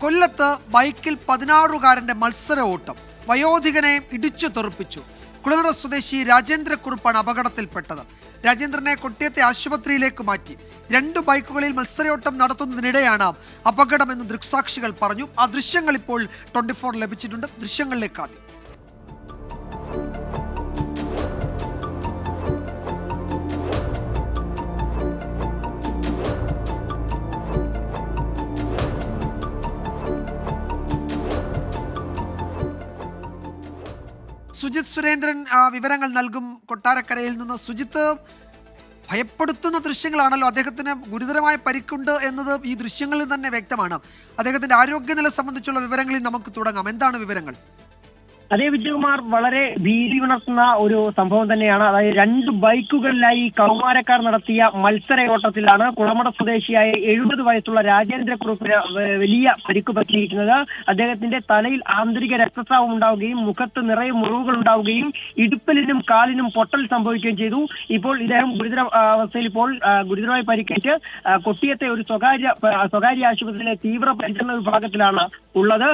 കൊല്ലത്ത് ബൈക്കിൽ പതിനാറുകാരന്റെ മത്സര ഓട്ടം വയോധികനെ ഇടിച്ചു തെറിപ്പിച്ചു. കുളനറ സ്വദേശി രാജേന്ദ്ര രാജേന്ദ്രക്കുറുപ്പാണ് അപകടത്തിൽപ്പെട്ടത്. രാജേന്ദ്രനെ കൊട്ടിയത്തെ ആശുപത്രിയിലേക്ക് മാറ്റി. രണ്ട് ബൈക്കുകളിൽ മത്സരയോട്ടം നടത്തുന്നതിനിടെയാണ് അപകടമെന്ന് ദൃക്സാക്ഷികൾ പറഞ്ഞു. ആ ദൃശ്യങ്ങൾ ഇപ്പോൾ ട്വന്റി ഫോർ ലഭിച്ചിട്ടുണ്ട്. ദൃശ്യങ്ങളിലേക്ക് ആദ്യം. സുജിത് സുരേന്ദ്രൻ വിവരങ്ങൾ നൽകും കൊട്ടാരക്കരയിൽ നിന്ന്. സുജിത്ത് ഭയപ്പെടുത്തുന്ന ദൃശ്യങ്ങളാണല്ലോ അദ്ദേഹത്തിന് ഗുരുതരമായ പരിക്കുണ്ട് എന്നത് ഈ ദൃശ്യങ്ങളിൽ തന്നെ വ്യക്തമാണ്. അദ്ദേഹത്തിന്റെ ആരോഗ്യനില സംബന്ധിച്ചുള്ള വിവരങ്ങളിൽ നമുക്ക് തുടങ്ങാം. എന്താണ് വിവരങ്ങൾ? അതേ വിജയകുമാർ വളരെ ഭീതി ഉണർത്തുന്ന ഒരു സംഭവം തന്നെയാണ്. അതായത് രണ്ട് ബൈക്കുകളിലായി കൗമാരക്കാർ നടത്തിയ മത്സരയോട്ടത്തിലാണ് കുളമട സ്വദേശിയായ എഴുപത് വയസ്സുള്ള രാജേന്ദ്ര കുറുപ്പിന് വലിയ പരിക്ക് പറ്റിയിരിക്കുന്നത്. അദ്ദേഹത്തിന്റെ തലയിൽ ആന്തരിക രക്തസ്രാവം ഉണ്ടാവുകയും മുഖത്ത് നിറയെ മുറിവുകൾ ഉണ്ടാവുകയും ഇടുപ്പലിനും കാലിനും പൊട്ടൽ സംഭവിക്കുകയും ചെയ്തു. ഇപ്പോൾ ഇദ്ദേഹം ഗുരുതര അവസ്ഥയിൽ ഇപ്പോൾ ഗുരുതരമായി പരിക്കേറ്റ് കൊട്ടിയത്തെ ഒരു സ്വകാര്യ സ്വകാര്യ ആശുപത്രിയിലെ തീവ്ര പരിചരണ വിഭാഗത്തിലാണ് ഉള്ളത്.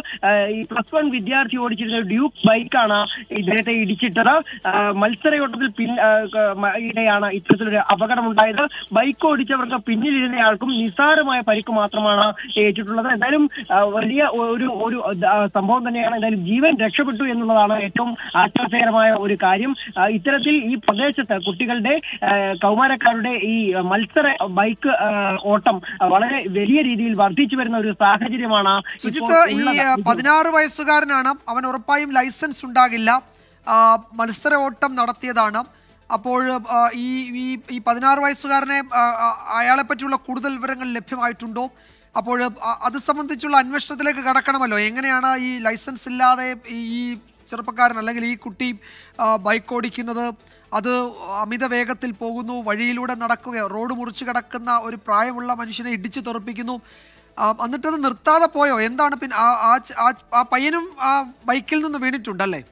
ഈ പ്ലസ് വൺ വിദ്യാർത്ഥി ഓടിച്ചിരുന്ന ഡ്യൂക്ക് ബൈക്കാണ് ഇദ്ദേഹത്തെ ഇടിച്ചിട്ടത്. മത്സരയോട്ടത്തിൽ പിൻ ഇടെയാണ് ഇത്തരത്തിലൊരു അപകടമുണ്ടായത്. ബൈക്ക് ഓടിച്ചവർക്ക് പിന്നിലിരുന്നയാൾക്കും നിസ്സാരമായ പരിക്ക് മാത്രമാണ് ഏറ്റിട്ടുള്ളത്. എന്തായാലും വലിയ ഒരു ഒരു സംഭവം തന്നെയാണ് എന്തായാലും ജീവൻ രക്ഷപ്പെട്ടു എന്നുള്ളതാണ് ഏറ്റവും ആശ്വാസകരമായ ഒരു കാര്യം. ഇത്തരത്തിൽ ഈ പ്രദേശത്ത് കുട്ടികളുടെ കൗമാരക്കാരുടെ ഈ മത്സര ബൈക്ക് ഓട്ടം വളരെ വലിയ രീതിയിൽ വർദ്ധിച്ചു വരുന്ന ഒരു സാഹചര്യമാണ് സുജിത്ത് ഈ പതിനാറ് വയസ്സുകാരനാണ്. അവൻ ഉറപ്പായും ലൈസൻസ് ഉണ്ടാകില്ല. ആ, മത്സര ഓട്ടം നടത്തിയതാണ്. അപ്പോൾ ഈ ഈ ഈ പതിനാറ് വയസ്സുകാരനെ അയാളെ പറ്റിയുള്ള കൂടുതൽ വിവരങ്ങൾ ലഭ്യമായിട്ടുണ്ടോ? അപ്പോൾ അത് സംബന്ധിച്ചുള്ള അന്വേഷണത്തിലേക്ക് കടക്കണമല്ലോ. എങ്ങനെയാണ് ഈ ലൈസൻസ് ഇല്ലാതെ ഈ- ചെറുപ്പക്കാരൻ അല്ലെങ്കിൽ ഈ കുട്ടി ബൈക്ക് ഓടിക്കുന്നത്? അത് അമിത വേഗത്തിൽ പോകുന്നു വഴിയിലൂടെ നടക്കുക റോഡ് മുറിച്ച് കിടക്കുന്ന ഒരു പ്രായമുള്ള മനുഷ്യനെ ഇടിച്ചു തെറിപ്പിക്കുന്നു? എന്നിട്ടത് നിർത്താതെ പോയോ? എന്താണ് പിന്നെ ആ- പയ്യനും ആ ബൈക്കിൽ നിന്ന് വീണിട്ടുണ്ടല്ലേ?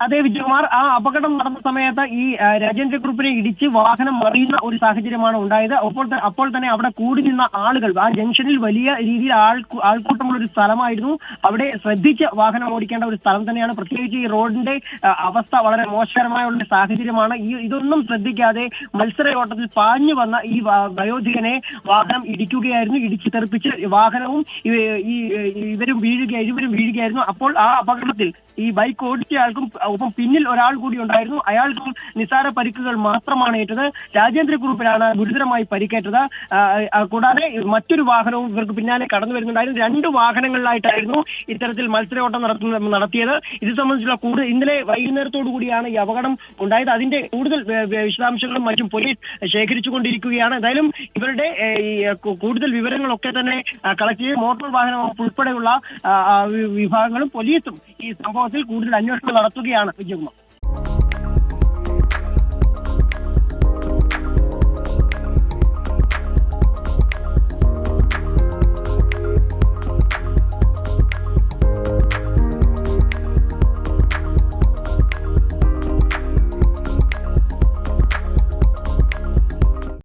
അതെ വിജയകുമാർ ആ അപകടം നടന്ന സമയത്ത് ഈ രാജേന്ദ്ര ഗ്രൂപ്പിനെ ഇടിച്ച് വാഹനം മറിയുന്ന ഒരു സാഹചര്യമാണ് ഉണ്ടായത്. അപ്പോൾ അപ്പോൾ തന്നെ അവിടെ കൂടി നിന്ന ആളുകൾ ആ ജംഗ്ഷനിൽ വലിയ രീതിയിൽ ആൾ ആൾക്കൂട്ടമുള്ള ഒരു സ്ഥലമായിരുന്നു. അവിടെ ശ്രദ്ധിച്ച് വാഹനം ഓടിക്കേണ്ട ഒരു സ്ഥലം തന്നെയാണ്. പ്രത്യേകിച്ച് ഈ റോഡിന്റെ അവസ്ഥ വളരെ മോശകരമായ ഒരു സാഹചര്യമാണ്. ഈ ഇതൊന്നും ശ്രദ്ധിക്കാതെ മത്സരയോട്ടത്തിൽ പാഞ്ഞു വന്ന ഈ വയോധികനെ വാഹനം ഇടിക്കുകയായിരുന്നു. ഇടിച്ചു തെറിപ്പിച്ച് വാഹനവും ഈ ഇവരും വീഴുക ഇരുവരും വീഴുകയായിരുന്നു. അപ്പോൾ ആ അപകടത്തിൽ ഈ ബൈക്ക് ഓടിച്ചയാൾക്കും ഒപ്പം പിന്നിൽ ഒരാൾ കൂടി ഉണ്ടായിരുന്നു. അയാൾക്കും നിസാര പരിക്കുകൾ മാത്രമാണ് ഏറ്റത്. രാജേന്ദ്ര ഗ്രൂപ്പിലാണ് ഗുരുതരമായി പരിക്കേറ്റത്. കൂടാതെ മറ്റൊരു വാഹനവും ഇവർക്ക് പിന്നാലെ കടന്നു വരുന്നുണ്ടായിരുന്നു. രണ്ട് വാഹനങ്ങളിലായിട്ടായിരുന്നു ഇത്തരത്തിൽ മത്സരയോട്ടം നടത്തുന്ന നടത്തിയത്. ഇത് സംബന്ധിച്ചുള്ള കൂടുതൽ ഇന്നലെ വൈകുന്നേരത്തോടു കൂടിയാണ് ഈ അപകടം ഉണ്ടായത്. അതിന്റെ കൂടുതൽ വിശദാംശങ്ങളും മറ്റും പോലീസ് ശേഖരിച്ചുകൊണ്ടിരിക്കുകയാണ്. എന്തായാലും ഇവരുടെ കൂടുതൽ വിവരങ്ങളൊക്കെ തന്നെ കളക്ട് ചെയ്ത് മോട്ടോർ വാഹനം ഉൾപ്പെടെയുള്ള വിഭാഗങ്ങളും പോലീസും ഈ സംഭവത്തിൽ കൂടുതൽ അന്വേഷണം നടത്തുകയാണ്. 这样的不行吗